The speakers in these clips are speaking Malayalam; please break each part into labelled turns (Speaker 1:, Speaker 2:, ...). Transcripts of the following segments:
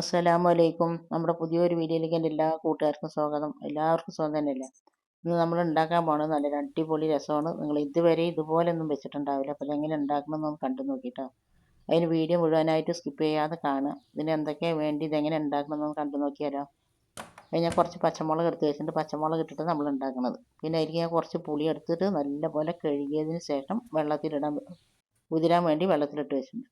Speaker 1: അസ്സലാമു അലൈക്കും നമ്മുടെ പുതിയൊരു വീഡിയോയിലേക്ക് എന്റെ എല്ലാ കൂട്ടുകാർക്കും സ്വാഗതം. എല്ലാവർക്കും സ്വാഗതം തന്നെയല്ലേ? ഇന്ന് നമ്മൾ ഉണ്ടാക്കാൻ പോകുന്നത് നല്ലൊരു അടിപൊളി രസമാണ്. നിങ്ങൾ ഇതുവരെ ഇതുപോലൊന്നും വെച്ചിട്ടുണ്ടാവില്ല. അപ്പോൾ എങ്ങനെ ഉണ്ടാക്കണമെന്നൊന്ന് കണ്ടു നോക്കിയിട്ടോ അതിന് വീഡിയോ മുഴുവനായിട്ട് സ്കിപ്പ് ചെയ്യാതെ കാണുക. ഇതിന് എന്തൊക്കെയാണ് വേണ്ടി ഇതെങ്ങനെ ഉണ്ടാക്കണമെന്നൊന്ന് കണ്ടു നോക്കിയാലോ. അതിന് ഞാൻ കുറച്ച് പച്ചമുളക് എടുത്ത് വെച്ചിട്ടുണ്ട്. പച്ചമുളക് ഇട്ടിട്ട് നമ്മൾ ഉണ്ടാക്കുന്നത്. പിന്നെ അതിലേക്ക് ഞാൻ കുറച്ച് പുളി എടുത്തിട്ട് നല്ലപോലെ കഴുകിയതിന് ശേഷം വെള്ളത്തിലിടാൻ കുതിരാൻ വേണ്ടി വെള്ളത്തിലിട്ട് വെച്ചിട്ടുണ്ട്.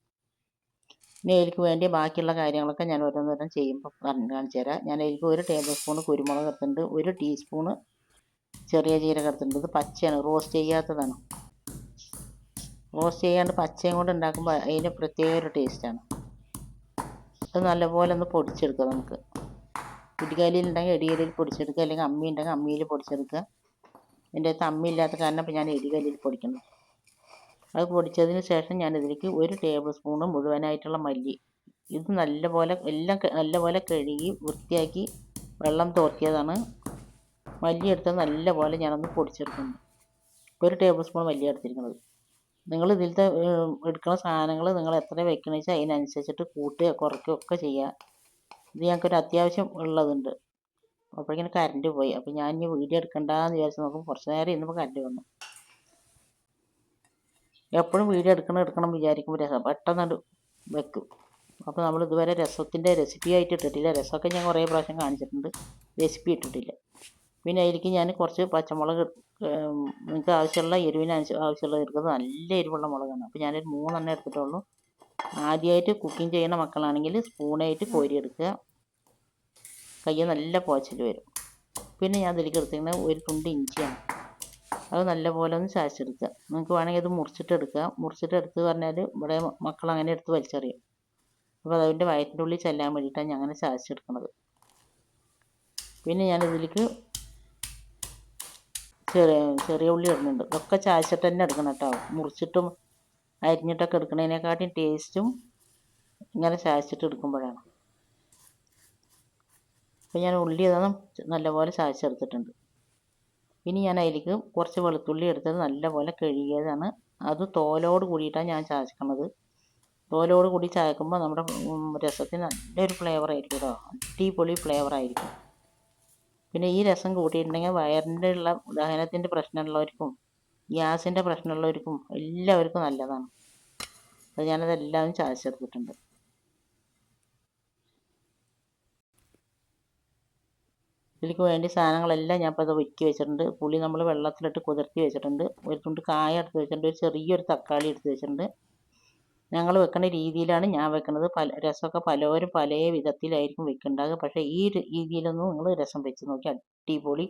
Speaker 1: ഇനി വേണ്ടി ബാക്കിയുള്ള കാര്യങ്ങളൊക്കെ ഞാൻ ഓരോന്നോരോന്ന് ചെയ്യുമ്പോൾ പറഞ്ഞു കാണിച്ചു തരാം. ഞാൻ എനിക്ക് ഒരു ടേബിൾ സ്പൂൺ കുരുമുളക് എടുത്തിട്ടുണ്ട് ഒരു ടീസ്പൂണ് ചെറിയ ജീരകം എടുത്തിട്ടുണ്ട് ഇത് പച്ചയാണ് റോസ്റ്റ് ചെയ്യാത്തതാണ്. റോസ്റ്റ് ചെയ്യാണ്ട് പച്ചയും കൊണ്ട് ഉണ്ടാക്കുമ്പോൾ അതിന് പ്രത്യേക ഒരു ടേസ്റ്റാണ് അത് നല്ലപോലെ ഒന്ന് പൊടിച്ചെടുക്കുക നമുക്ക്. ഇടികലിയിൽ ഉണ്ടെങ്കിൽ ഇടികലിൽ പൊടിച്ചെടുക്കുക അല്ലെങ്കിൽ അമ്മി ഉണ്ടെങ്കിൽ അമ്മിയിൽ പൊടിച്ചെടുക്കുക. എന്റെ അടുത്ത് അമ്മി ഇല്ലാത്ത കാരണം ഇപ്പം ഞാൻ ഇടികലിയിൽ പൊടിക്കണം അത് പൊടിച്ചതിന് ശേഷം ഞാനിതിലേക്ക് ഒരു ടേബിൾ സ്പൂണ് മുഴുവനായിട്ടുള്ള മല്ലി. ഇത് നല്ലപോലെ എല്ലാം നല്ലപോലെ കഴുകി വൃത്തിയാക്കി വെള്ളം തോർത്തിയതാണ്. മല്ലി എടുത്ത് നല്ലപോലെ ഞാനൊന്ന് പൊടിച്ചെടുക്കുന്നു. ഒരു ടേബിൾ സ്പൂൺ മല്ലി എടുത്തിരിക്കുന്നത്. നിങ്ങൾ ഇതിലത്തെ എടുക്കുന്ന സാധനങ്ങൾ നിങ്ങൾ എത്ര വെക്കണമെന്ന് വെച്ചാൽ അതിനനുസരിച്ചിട്ട് കൂട്ടുക കുറയ്ക്കുകയോ ഒക്കെ ചെയ്യുക. ഇത് ഞങ്ങൾക്കൊരു അത്യാവശ്യം ഉള്ളതുണ്ട്. അപ്പോഴേക്കും കറണ്ട് പോയി. അപ്പോൾ ഞാൻ ഇനി വീഡിയോ എടുക്കണ്ടെന്ന് വിചാരിച്ച് നോക്കുമ്പോൾ കുറച്ച് നേരം ഇന്നിപ്പോൾ കറണ്ട് വന്നു. എപ്പോഴും വീഡിയോ എടുക്കണം എടുക്കണം വിചാരിക്കുമ്പോൾ രസം പെട്ടെന്ന് വെക്കും. അപ്പോൾ നമ്മൾ ഇതുവരെ രസത്തിന്റെ റെസിപ്പി ആയിട്ട് ഇട്ടിട്ടില്ല. രസമൊക്കെ ഞാൻ കുറേ പ്രാവശ്യം കാണിച്ചിട്ടുണ്ട്. റെസിപ്പി ഇട്ടിട്ടില്ല. പിന്നെ അതിലേക്ക് ഞാൻ കുറച്ച് പച്ചമുളക് നിങ്ങൾക്ക് ആവശ്യമുള്ള എരിവിന് ആവശ്യമുള്ള എടുക്കുന്നത് നല്ല എരിവുള്ള മുളകാണ്. അപ്പോൾ ഞാനൊരു മൂന്നെണ്ണം എടുത്തിട്ടുള്ളൂ. ആദ്യമായിട്ട് കുക്കിംഗ് ചെയ്യുന്ന മക്കളാണെങ്കിൽ സ്പൂണായിട്ട് കോരിയെടുക്കുക കയ്യിൽ നല്ല പോച്ചിൽ വരും. പിന്നെ ഞാൻ അതിലേക്ക് എടുത്തിരിക്കുന്നത് ഒരു തുണ്ട് ഇഞ്ചിയാണ്. അത് നല്ലപോലെ ഒന്ന് ചാച്ചെടുക്കുക നിങ്ങൾക്ക് വേണമെങ്കിൽ അത് മുറിച്ചിട്ട് എടുക്കുക മുറിച്ചിട്ട് എടുത്ത് പറഞ്ഞാൽ ഇവിടെ മക്കൾ അങ്ങനെ എടുത്ത് വലിച്ചെറിയും. അപ്പോൾ അതിന്റെ വയറ്റിന്റെ ഉള്ളിൽ ചെല്ലാൻ വേണ്ടിയിട്ടാണ് ഞാൻ അങ്ങനെ ചാച്ചെടുക്കുന്നത് പിന്നെ ഞാൻ ഇതിലേക്ക് ചെറിയ ചെറിയ ഉള്ളി ഇടുന്നുണ്ട്. ഇതൊക്കെ ചായച്ചിട്ട് തന്നെ എടുക്കണം കേട്ടോ. മുറിച്ചിട്ടും അരിഞ്ഞിട്ടൊക്കെ എടുക്കുന്നതിനെക്കാട്ടിയും ടേസ്റ്റും ഇങ്ങനെ ചായച്ചിട്ട് എടുക്കുമ്പോഴാണ്. അപ്പോൾ ഞാൻ ഉള്ളി അതൊന്നും നല്ലപോലെ ചായച്ചെടുത്തിട്ടുണ്ട് ഇനി ഞാൻ അതിലേക്ക് കുറച്ച് വെളുത്തുള്ളി എടുത്തത് നല്ലപോലെ കഴുകിയതാണ്. അത് തോലോട് കൂടിയിട്ടാണ് ഞാൻ ചായക്കുന്നത് തോലോട് കൂടി ചായക്കുമ്പോൾ നമ്മുടെ രസത്തിന് നല്ലൊരു ഫ്ലേവർ ആയിരിക്കും കേട്ടോ. അടിപൊളി ഫ്ലേവർ ആയിരിക്കും. പിന്നെ ഈ രസം കൂട്ടിയിട്ടുണ്ടെങ്കിൽ വയറിന്റെ ഉള്ള ദഹനത്തിന്റെ പ്രശ്നമുള്ളവർക്കും ഗ്യാസിന്റെ പ്രശ്നമുള്ളവർക്കും എല്ലാവർക്കും നല്ലതാണ്. അത് ഞാനതെല്ലാം ചായച്ചെടുത്തിട്ടുണ്ട്. ഇതിലേക്ക് വേണ്ടി സാധനങ്ങളെല്ലാം ഞാൻ ഇപ്പോൾ അത് ഒരുക്കി വെച്ചിട്ടുണ്ട്. പുളി നമ്മൾ വെള്ളത്തിലിട്ട് കുതിർത്തി വെച്ചിട്ടുണ്ട്. ഒരു തുണ്ട് കായ എടുത്ത് വെച്ചിട്ടുണ്ട്. ഒരു ചെറിയൊരു തക്കാളി എടുത്ത് വെച്ചിട്ടുണ്ട്. ഞങ്ങൾ വെക്കുന്ന രീതിയിലാണ് ഞാൻ വെക്കുന്നത് പല രസമൊക്കെ പലവരും പല വിധത്തിലായിരിക്കും വെക്കുന്നുണ്ടാകുക പക്ഷേ ഈ രീതിയിലൊന്നും നിങ്ങൾ രസം വെച്ച് നോക്കി അടിപൊളി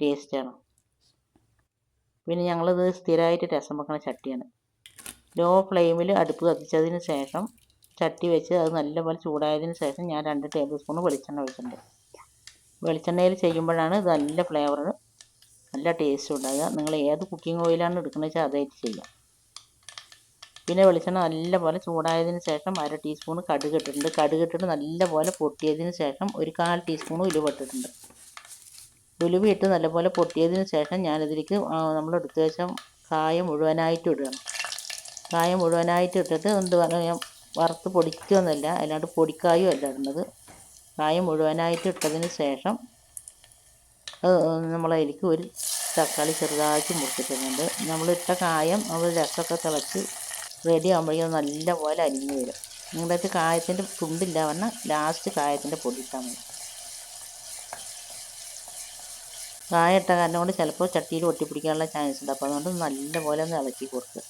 Speaker 1: ടേസ്റ്റാണ് പിന്നെ ഞങ്ങളിത് സ്ഥിരമായിട്ട് രസം വെക്കുന്ന ചട്ടിയാണ്. ലോ ഫ്ലെയിമിൽ അടുപ്പ് കത്തിച്ചതിന് ശേഷം ചട്ടി വെച്ച് അത് നല്ലപോലെ ചൂടായതിന് ശേഷം ഞാൻ രണ്ട് ടേബിൾ സ്പൂൺ വെളിച്ചെണ്ണ ഒഴിച്ചിട്ടുണ്ട്. വെളിച്ചെണ്ണയിൽ ചെയ്യുമ്പോഴാണ് ഇത് നല്ല ഫ്ലേവർ നല്ല ടേസ്റ്റ് ഉണ്ടാകുക നിങ്ങൾ ഏത് കുക്കിംഗ് ഓയിലാണ് എടുക്കുന്നത് വെച്ചാൽ അതായിട്ട് ചെയ്യാം. പിന്നെ വെളിച്ചെണ്ണ നല്ലപോലെ ചൂടായതിന് ശേഷം അര ടീസ്പൂൺ കടുക് ഇട്ടിട്ടുണ്ട്. കടുക് ഇട്ടിട്ട് നല്ലപോലെ പൊട്ടിയതിന് ശേഷം ഒരു കാൽ ടീസ്പൂൺ ഉലുവ ഇട്ടിട്ടുണ്ട്. ഉലുവ ഇട്ട് നല്ലപോലെ പൊട്ടിയതിന് ശേഷം ഞാനിതിലേക്ക് നമ്മൾ എടുത്തു വെച്ച കായം മുഴുവനായിട്ട് ഇടുകയാണ് കായം മുഴുവനായിട്ട് ഇട്ടിട്ട് എന്ത് പറയാം വറുത്ത് പൊടിക്കുകയൊന്നുമല്ല അല്ലാണ്ട് പൊടിക്കായും അല്ല ഇടുന്നത്. കായം മുഴുവനായിട്ട് ഇട്ടതിന് ശേഷം നമ്മളതിലേക്ക് ഒരു തക്കാളി ചെറുതാക്കി മുറിച്ചിട്ടുന്നുണ്ട് നമ്മളിട്ട കായം നമ്മൾ രസമൊക്കെ തിളച്ച് റെഡി ആകുമ്പോഴേക്കും നല്ലപോലെ അരിഞ്ഞ് വരും. നിങ്ങളുടെ കായത്തിന്റെ തുണ്ടില്ല പറഞ്ഞാൽ ലാസ്റ്റ് കായത്തിന്റെ പൊടി ഇട്ടാൽ മതി. കായ ഇട്ട കാരണം കൊണ്ട് ചിലപ്പോൾ ചട്ടിയിൽ ഒട്ടിപ്പിടിക്കാനുള്ള ചാൻസ് ഉണ്ട്. അപ്പോൾ അതുകൊണ്ട് നല്ലപോലെ ഒന്ന് ഇളക്കി കൊടുക്കുക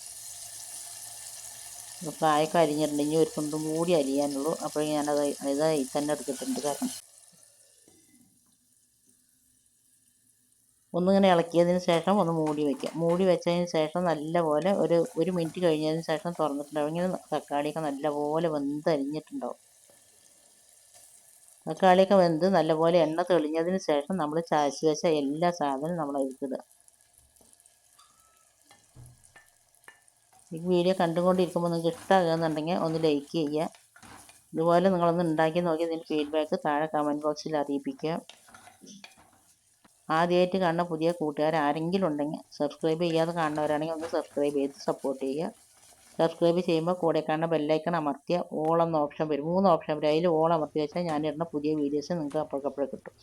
Speaker 1: കായൊക്കെ അരിഞ്ഞിട്ടുണ്ടെങ്കിൽ ഒരു കുണ്ടും കൂടി അരിയാനുള്ളൂ അപ്പോൾ ഞാനത് ഇതായി തന്നെ എടുത്തിട്ടുണ്ട്. കാരണം ഒന്നിങ്ങനെ ഇളക്കിയതിന് ശേഷം ഒന്ന് മൂടി വയ്ക്കുക മൂടി വെച്ചതിന് ശേഷം നല്ലപോലെ ഒരു ഒരു മിനിറ്റ് കഴിഞ്ഞതിന് ശേഷം തുറന്നിട്ടുണ്ടാവും. ഇങ്ങനെ തക്കാളിയൊക്കെ നല്ലപോലെ വെന്ത് അരിഞ്ഞിട്ടുണ്ടാവും തക്കാളിയൊക്കെ വെന്ത് നല്ലപോലെ എണ്ണ തെളിഞ്ഞതിന് ശേഷം നമ്മൾ ചാശി വെച്ച എല്ലാ സാധനവും നമ്മൾ അതിലേക്ക് ഈ വീഡിയോ കണ്ടുകൊണ്ടിരിക്കുമ്പോൾ നിങ്ങൾക്ക് ഇഷ്ടമാകുന്നുണ്ടെങ്കിൽ ഒന്ന് ലൈക്ക് ചെയ്യുക. ഇതുപോലെ നിങ്ങളൊന്ന് ഉണ്ടാക്കി നോക്കി ഇതിന്റെ ഫീഡ്ബാക്ക് താഴെ കമന്റ് ബോക്സിൽ അറിയിപ്പിക്കുക. ആദ്യമായിട്ട് കാണുന്ന പുതിയ കൂട്ടുകാർ ആരെങ്കിലും ഉണ്ടെങ്കിൽ സബ്സ്ക്രൈബ് ചെയ്യാതെ കാണുന്നവരാണെങ്കിൽ ഒന്ന് സബ്സ്ക്രൈബ് ചെയ്ത് സപ്പോർട്ട് ചെയ്യുക. സബ്സ്ക്രൈബ് ചെയ്യുമ്പോൾ കൂടെ കാണുന്ന ബെല്ലൈക്കൺ അമർത്തിയ ഓൾ എന്ന ഓപ്ഷൻ വരും. മൂന്ന് ഓപ്ഷൻ വരും. അതിൽ ഓൾ അമർത്തി വെച്ചാൽ ഞാനിടുന്ന പുതിയ വീഡിയോസ് നിങ്ങൾക്ക് അപ്പോഴക്കപ്പോഴേ കിട്ടും.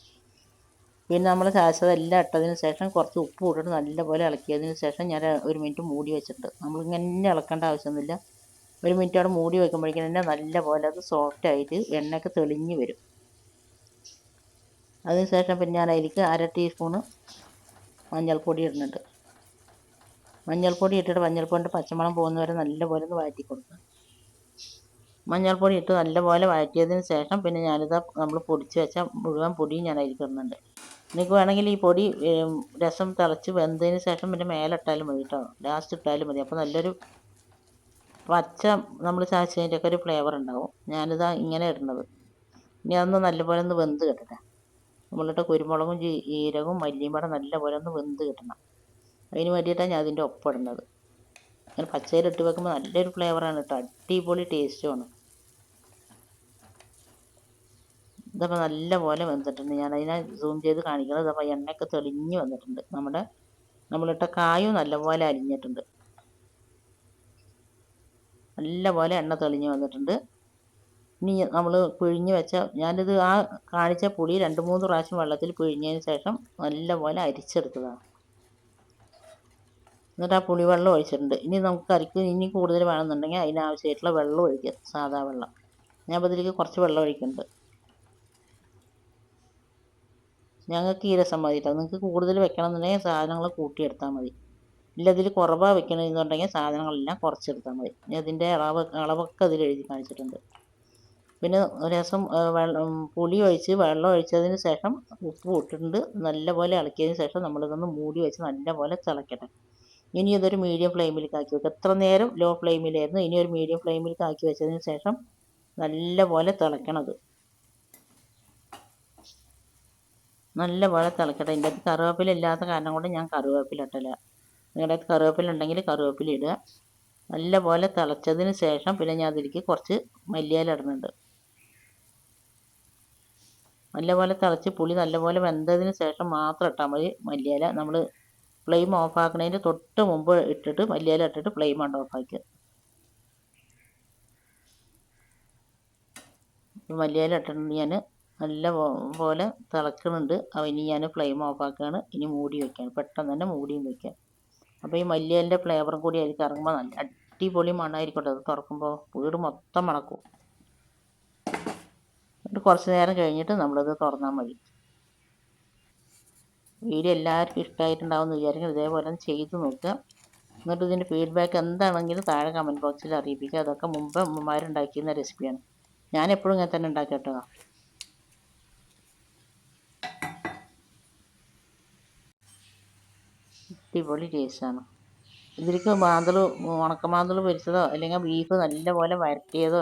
Speaker 1: പിന്നെ നമ്മൾ എല്ലാം ഇട്ടതിന് ശേഷം കുറച്ച് ഉപ്പ് ഇട്ടിട്ട് നല്ലപോലെ ഇളക്കിയതിന് ശേഷം ഞാൻ ഒരു മിനിറ്റ് മൂടി വെച്ചിട്ടുണ്ട് നമ്മളിങ്ങനെ ഇളക്കേണ്ട ആവശ്യമൊന്നുമില്ല. ഒരു മിനിറ്റ് അവിടെ മൂടി വെക്കുമ്പോഴേക്കും തന്നെ നല്ലപോലെ അത് സോഫ്റ്റ് ആയിട്ട് എണ്ണയൊക്കെ തെളിഞ്ഞ് വരും. അതിന് ശേഷം പിന്നെ ഞാൻ അതിലേക്ക് അര ടീസ്പൂണ് മഞ്ഞൾപ്പൊടി ഇടുന്നുണ്ട്. മഞ്ഞൾപ്പൊടി ഇട്ടിട്ട് മഞ്ഞൾപ്പൊടി പച്ചമണം പോകുന്നവരെ നല്ലപോലെ ഒന്ന് വഴറ്റി കൊടുക്കുക. മഞ്ഞൾപ്പൊടി ഇട്ട് നല്ലപോലെ വഴറ്റിയതിന് ശേഷം പിന്നെ ഞാനിത് നമ്മൾ പൊടിച്ച് വെച്ച മുഴുവൻ പൊടിയും ഞാൻ അതിലേക്ക് ഇടുന്നുണ്ട്. നിങ്ങൾക്ക് വേണമെങ്കിൽ ഈ പൊടി രസം തിളച്ച് വെന്തതിന് ശേഷം പിന്നെ മേലിട്ടാലും മതി കേട്ടോ ലാസ്റ്റ് ഇട്ടാലും മതി. അപ്പോൾ നല്ലൊരു പച്ച നമ്മൾ ചാച്ചതിന്റെ ഒക്കെ ഒരു ഫ്ലേവർ ഉണ്ടാവും. ഞാനിതാ ഇങ്ങനെ ഇടുന്നത്. ഇനി അതൊന്ന് നല്ലപോലെ ഒന്ന് വെന്ത് കിട്ടട്ടെ. നമ്മളിട്ട് കുരുമുളകും ജീരകവും മല്ലിയും പാടെ നല്ലപോലെ ഒന്ന് വെന്ത് കിട്ടണം. അതിന് വേണ്ടിയിട്ടാണ് ഞാൻ അതിന്റെ ഒപ്പം ഇടുന്നത്. അങ്ങനെ പച്ചയിലിട്ട് വെക്കുമ്പോൾ നല്ലൊരു ഫ്ലേവറാണ് കേട്ടോ അടിപൊളി ടേസ്റ്റുമാണ് ഇതപ്പോൾ നല്ല പോലെ വെന്തിട്ടുണ്ട്. ഞാൻ അതിനെ സൂം ചെയ്ത് കാണിക്കുന്നത് ഇതപ്പോൾ എണ്ണയൊക്കെ തെളിഞ്ഞ് വന്നിട്ടുണ്ട്. നമ്മുടെ നമ്മളിട്ട കായും നല്ലപോലെ നല്ല പോലെ എണ്ണ തെളിഞ്ഞ് വന്നിട്ടുണ്ട്. ഇനി നമ്മൾ പിഴിഞ്ഞ് വെച്ച ഞാനിത് ആ കാണിച്ച പുളി രണ്ട് മൂന്ന് പ്രാവശ്യം വെള്ളത്തിൽ പിഴിഞ്ഞതിന് ശേഷം നല്ല പോലെ അരിച്ചെടുത്തതാണ്. എന്നിട്ട് ആ പുളിവെള്ളം ഒഴിച്ചിട്ടുണ്ട്. ഇനി നമുക്ക് കറിക്ക് ഇനി കൂടുതൽ വേണമെന്നുണ്ടെങ്കിൽ അതിനാവശ്യമായിട്ടുള്ള വെള്ളം ഒഴിക്കുക സാധാ വെള്ളം. ഞാൻ അപ്പോൾ ഇതിലേക്ക് കുറച്ച് വെള്ളം ഒഴിക്കുന്നുണ്ട്. ഞങ്ങൾക്ക് ഈ രസം മതി കേട്ടോ നിങ്ങൾക്ക് കൂടുതൽ വെക്കണമെന്നുണ്ടെങ്കിൽ സാധനങ്ങൾ കൂട്ടിയെടുത്താൽ മതി. ഇല്ല ഇതിൽ കുറവാണ് വെക്കണമെന്നുണ്ടെങ്കിൽ സാധനങ്ങളെല്ലാം കുറച്ചെടുത്താൽ മതി. അതിന്റെ അളവ് അളവൊക്കെ അതിൽ എഴുതി കാണിച്ചിട്ടുണ്ട്. പിന്നെ രസം വെള്ളം പുളി ഒഴിച്ച് വെള്ളം ഒഴിച്ചതിന് ശേഷം ഉപ്പ് ഇട്ടിട്ടുണ്ട്. നല്ലപോലെ ഇളക്കിയതിന് ശേഷം നമ്മളിതൊന്ന് മൂടി വെച്ച് നല്ലപോലെ തിളക്കട്ടെ. ഇനി ഇതൊരു മീഡിയം ഫ്ലെയിമിലേക്ക് ആക്കി വെക്കുക എത്ര നേരം ലോ ഫ്ലെയിമിലായിരുന്നു. ഇനി ഒരു മീഡിയം ഫ്ലെയിമിലേക്ക് ആക്കി വെച്ചതിന് ശേഷം നല്ലപോലെ തിളക്കണത്. നല്ലപോലെ തിളക്കട്ടെ ഇതിന്റെ അകത്ത് കറിവേപ്പില ഇല്ലാത്ത കാരണം കൊണ്ട് ഞാൻ കറിവേപ്പില ഇട്ടില്ല നിങ്ങളുടെ അടുത്ത് കറിവേപ്പില ഉണ്ടെങ്കിൽ കറിവേപ്പില ഇടുക. നല്ല പോലെ തിളച്ചതിന് ശേഷം പിന്നെ ഞാൻ അതിലേക്ക് കുറച്ച് മല്ലിയില ഇടുന്നുണ്ട്. നല്ലപോലെ തിളച്ച് പുളി നല്ലപോലെ വെന്തതിന് ശേഷം മാത്രം ഇട്ടാൽ മതി മല്ലിയില. നമ്മൾ ഫ്ലെയിം ഓഫ് ആക്കുന്നതിന് തൊട്ട് മുമ്പ് ഇട്ടിട്ട് മല്ലിയില ഇട്ടിട്ട് ഫ്ലെയിം ഉണ്ട് ഓഫാക്കുക മല്ലിയില ഇട്ടിട്ടുണ്ട് ഞാൻ. നല്ല പോലെ തിളക്കുന്നുണ്ട് അപ്പോൾ ഇനി ഞാൻ ഫ്ലെയിം ഓഫാക്കുകയാണ് ഇനി മൂടി വയ്ക്കുകയാണ് പെട്ടെന്ന് തന്നെ മൂടിയും വയ്ക്കുക അപ്പോൾ ഈ മല്ലിയലിന്റെ ഫ്ലേവറും കൂടി അതിലേക്ക് ഇറങ്ങുമ്പോൾ നല്ല അടിപൊളി മണമായിരിക്കട്ടെ അത് തുറക്കുമ്പോൾ വീട് മൊത്തം മണക്കും. എന്നിട്ട് കുറച്ച് നേരം കഴിഞ്ഞിട്ട് നമ്മളത് തുറന്നാൽ മതി. വീഡിയോ എല്ലാവർക്കും ഇഷ്ടമായിട്ടുണ്ടാവും എന്ന് വിചാരിക്കും ഇതേപോലെ ചെയ്ത് നോക്കുക. എന്നിട്ട് ഇതിന്റെ ഫീഡ്ബാക്ക് എന്താണെങ്കിലും താഴെ കമന്റ് ബോക്സിൽ അറിയിപ്പിക്കുക. അതൊക്കെ മുമ്പ് അമ്മമാരുണ്ടാക്കിയിരുന്ന റെസിപ്പിയാണ് ഞാൻ എപ്പോഴും ഇങ്ങനെ തന്നെ ഉണ്ടാക്കി കേട്ടോ. അടിപൊളി ടേസ്റ്റാണ് ഇതിലേക്ക് മാന്തൾ ഉണക്കമാന്തൾ പൊരിച്ചതോ അല്ലെങ്കിൽ ബീഫ് നല്ലപോലെ വരട്ടിയതോ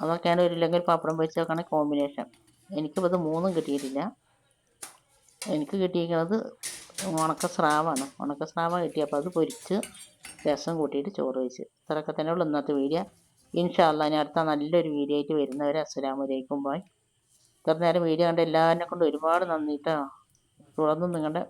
Speaker 1: അതൊക്കെയാണ് ഒരു ഇല്ലെങ്കിൽ പപ്പടം പൊരിച്ചതൊക്കെയാണ് കോമ്പിനേഷൻ എനിക്കിപ്പോൾ ഇത് മൂന്നും കിട്ടിയിട്ടില്ല. എനിക്ക് കിട്ടിയിരിക്കുന്നത് ഉണക്ക സ്രാവാണ് ഉണക്ക സ്രാവ കിട്ടിയപ്പോൾ അത് പൊരിച്ച് രസം കൂട്ടിയിട്ട് ചോറ് വെച്ച്. ഇത്രയൊക്കെ തന്നെ ഉള്ളൂ ഇന്നത്തെ വീഡിയോ ഇൻഷാല്ല ഞാൻ അടുത്ത നല്ലൊരു വീഡിയോ ആയിട്ട് വരുന്നവരെ അസ്സലാമലൈക്കും ബായ് ഇത്ര നേരം വീഡിയോ കണ്ട എല്ലാവരെ കൊണ്ട് ഒരുപാട് നന്ദി കേട്ടോ തുടർന്നും നിങ്ങളുടെ